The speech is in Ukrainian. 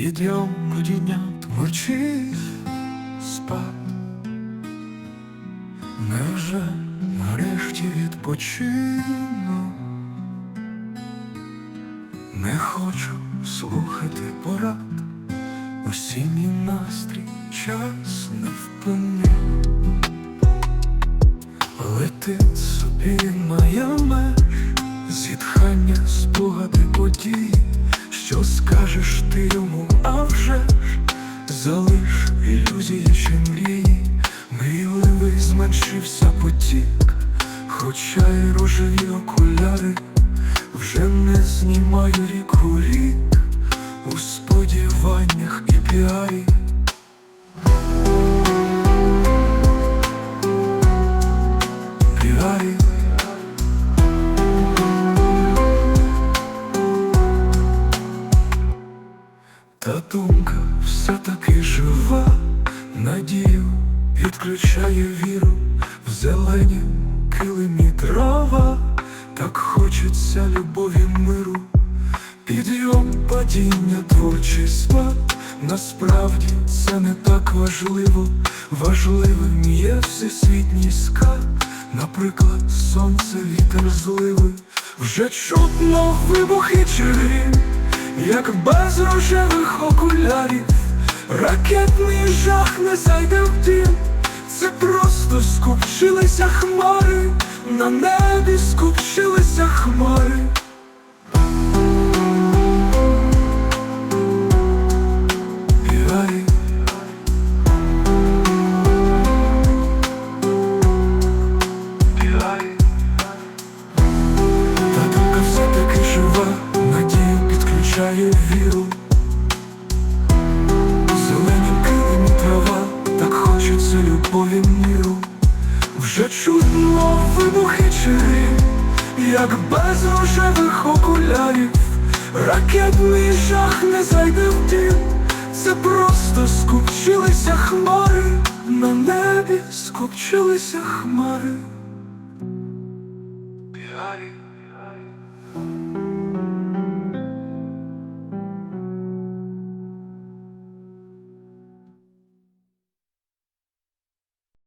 Підйом будіння творчих спад. Невже нарешті відпочину? Не хочу слухати порад, осінній настрій час не впинив. Скажеш ти йому, а вже ж залиш ілюзії чи мрії, мрійливий зменшився потік, хоча й рожеві окуляри вже не знімаю рік у рік у сподіваннях і піарі. Та думка все таки жива, надію відключає віру. В зелені килимі трава, так хочеться любові миру, підйом падіння творчий спад. Насправді це не так важливо, важливим є всесвітній скат, наприклад, сонце, вітер зливи, вже чутно вибухи грім як без рожевих окулярів, ракетний жах не зайде в дім, це просто скупчилися хмари, на небі скупчилися хмари. Віру. Зелені килимі трава, так хочеться любові міру. Вже чутно вибухи чи як без рожевих окулярів, ракетний жах не зайде в дім. Це просто скупчилися хмари, на небі скупчилися хмари.